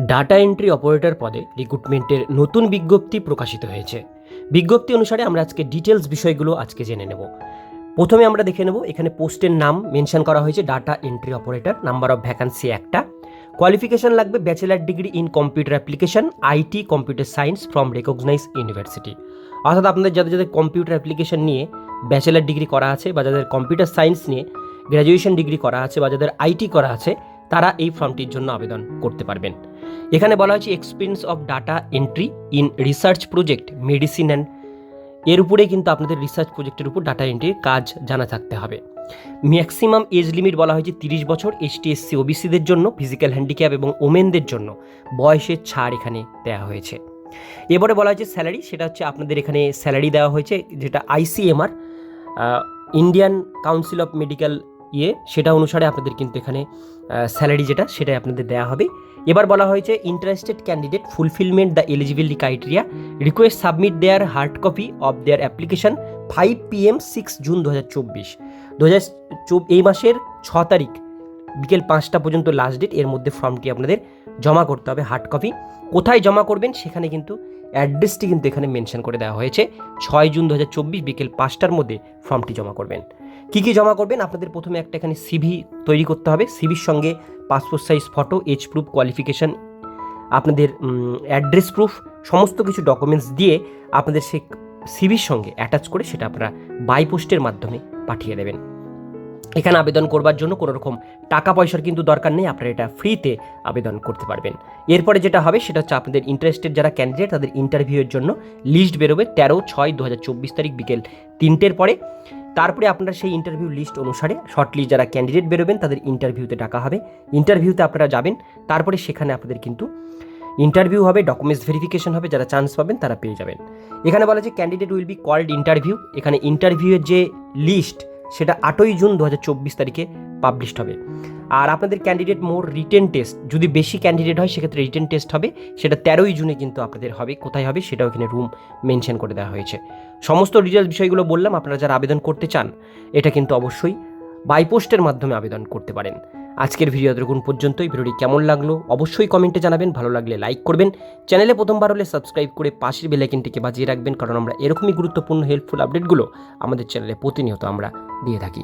Data entry operator পদে রিক্রুটমেন্টের নতুন বিজ্ঞপ্তি প্রকাশিত হয়েছে। বিজ্ঞপ্তি অনুসারে আমরা আজকে ডিটেলস বিষয়গুলো আজকে জেনে নেব। প্রথমে আমরা দেখে নেব, এখানে পোস্টের নাম মেনশন করা হয়েছে data entry operator number of vacancy একটা। কোয়ালিফিকেশন লাগবে bachelor degree in computer application IT computer science from recognise university অর্থাৎ আপনাদের যাদের যাদের কম্পিউটার অ্যাপ্লিকেশন নিয়ে ব্যাচেলার ডিগ্রি করা আছে বা যাদের কম্পিউটার সায়েন্স নিয়ে গ্র্যাজুয়েশন ডিগ্রি করা আছে বা যাদের আইটি করা আছে, তারা এই ফর্মটির জন্য আবেদন করতে পারবেন। এখানে বলা হয়েছে experience of data entry in research project medicine and এর উপরেই কিন্তু আপনাদের রিসার্চ প্রজেক্টের উপর ডাটা এন্ট্রির কাজ জানা থাকতে হবে। ম্যাক্সিমাম এজ লিমিট বলা হয়েছে তিরিশ বছর এসটিএসসি ওবিসিদের জন্য ফিজিক্যাল হ্যান্ডিক্যাপ এবং ওমেনদের জন্য। বয়সের ছাড় এখানে দেওয়া হয়েছে। এবারে বলা হয়েছে স্যালারি সেটা হচ্ছে আপনাদের এখানে স্যালারি দেওয়া হয়েছে, যেটা ICMR Indian council of medical ইয়ে সেটা অনুসারে আপনাদের কিন্তু এখানে স্যালারি যেটা, সেটাই আপনাদের দেওয়া হবে। এবার বলা হয়েছে interested candidate fulfilment the eligibility criteria request submit their hard copy of their application five P M six June দু হাজার চব্বিশ দু হাজার এই মাসের ছ তারিখ বিকেল পাঁচটা পর্যন্ত লাস্ট ডেট এর মধ্যে ফর্মটি আপনাদের জমা করতে হবে হার্ড কপি কোথায় জমা করবেন সেখানে কিন্তু অ্যাড্রেসটি কিন্তু এখানে মেনশন করে দেওয়া হয়েছে। ছয় জুন দু হাজার চব্বিশ বিকেল পাঁচটার মধ্যে ফর্মটি জমা করবেন। কী কী জমা করবেন? আপনাদের প্রথমে একটা এখানে সিভি তৈরি করতে হবে। সিভির সঙ্গে passport size photo age proof qualification আপনাদের অ্যাড্রেস প্রুফ সমস্ত কিছু ডকুমেন্টস দিয়ে আপনাদের সেই সিভির সঙ্গে অ্যাটাচ করে সেটা আপনারা বাই পোস্টের মাধ্যমে পাঠিয়ে দেবেন। এখানে আবেদন করবার জন্য কোনো রকম টাকা পয়সার কিন্তু দরকার নেই, আপনারা এটা ফ্রিতে আবেদন করতে পারবেন। এরপরে যেটা হবে, সেটা হচ্ছে আপনাদের ইন্টারেস্টেড যারা ক্যান্ডিডেট তাদের ইন্টারভিউয়ের জন্য লিস্ট বেরোবে তেরো ছয় দু তারিখ বিকেল তিনটের পরে। তারপরে আপনারা সেই ইন্টারভিউ লিস্ট অনুসারে শর্ট লিস্ট যারা ক্যান্ডিডেট বেরোবেন, তাদের ইন্টারভিউতে ডাকা হবে। ইন্টারভিউতে আপনারা যাবেন, তারপরে সেখানে আপনাদের কিন্তু ইন্টারভিউ হবে ডকুমেন্টস ভেরিফিকেশন হবে, যারা চান্স পাবেন তারা পেয়ে যাবেন। এখানে বলা যে candidate will be called interview এখানে ইন্টারভিউয়ের যে লিস্ট সেটা আটই জুন দু তারিখে পাবলিশড হবে। আর আপনাদের ক্যান্ডিডেট মোর রিটেন টেস্ট যদি বেশি ক্যান্ডিডেট হয়, সেক্ষেত্রে রিটেন টেস্ট হবে। সেটা তেরোই জুনে কিন্তু আপনাদের হবে। কোথায় হবে, সেটাও এখানে রুম মেনশন করে দেওয়া হয়েছে। সমস্ত ডিটেলস বিষয়গুলো বললাম, আপনারা যারা আবেদন করতে চান, এটা কিন্তু অবশ্যই বাইপোস্টের মাধ্যমে আবেদন করতে পারেন। আজকের ভিডিও দেখুন পর্যন্তই। ভিডিওটি কেমন লাগল অবশ্যই কমেন্টে জানাবেন। ভালো লাগলে লাইক করবেন। চ্যানেলে প্রথমবার হলে সাবস্ক্রাইব করে পাশের বেলাইকিনটিকে বাজিয়ে রাখবেন, কারণ আমরা এরকমই গুরুত্বপূর্ণ হেল্পফুল আপডেটগুলো আমাদের চ্যানেলে প্রতিনিয়ত আমরা দিয়ে থাকি।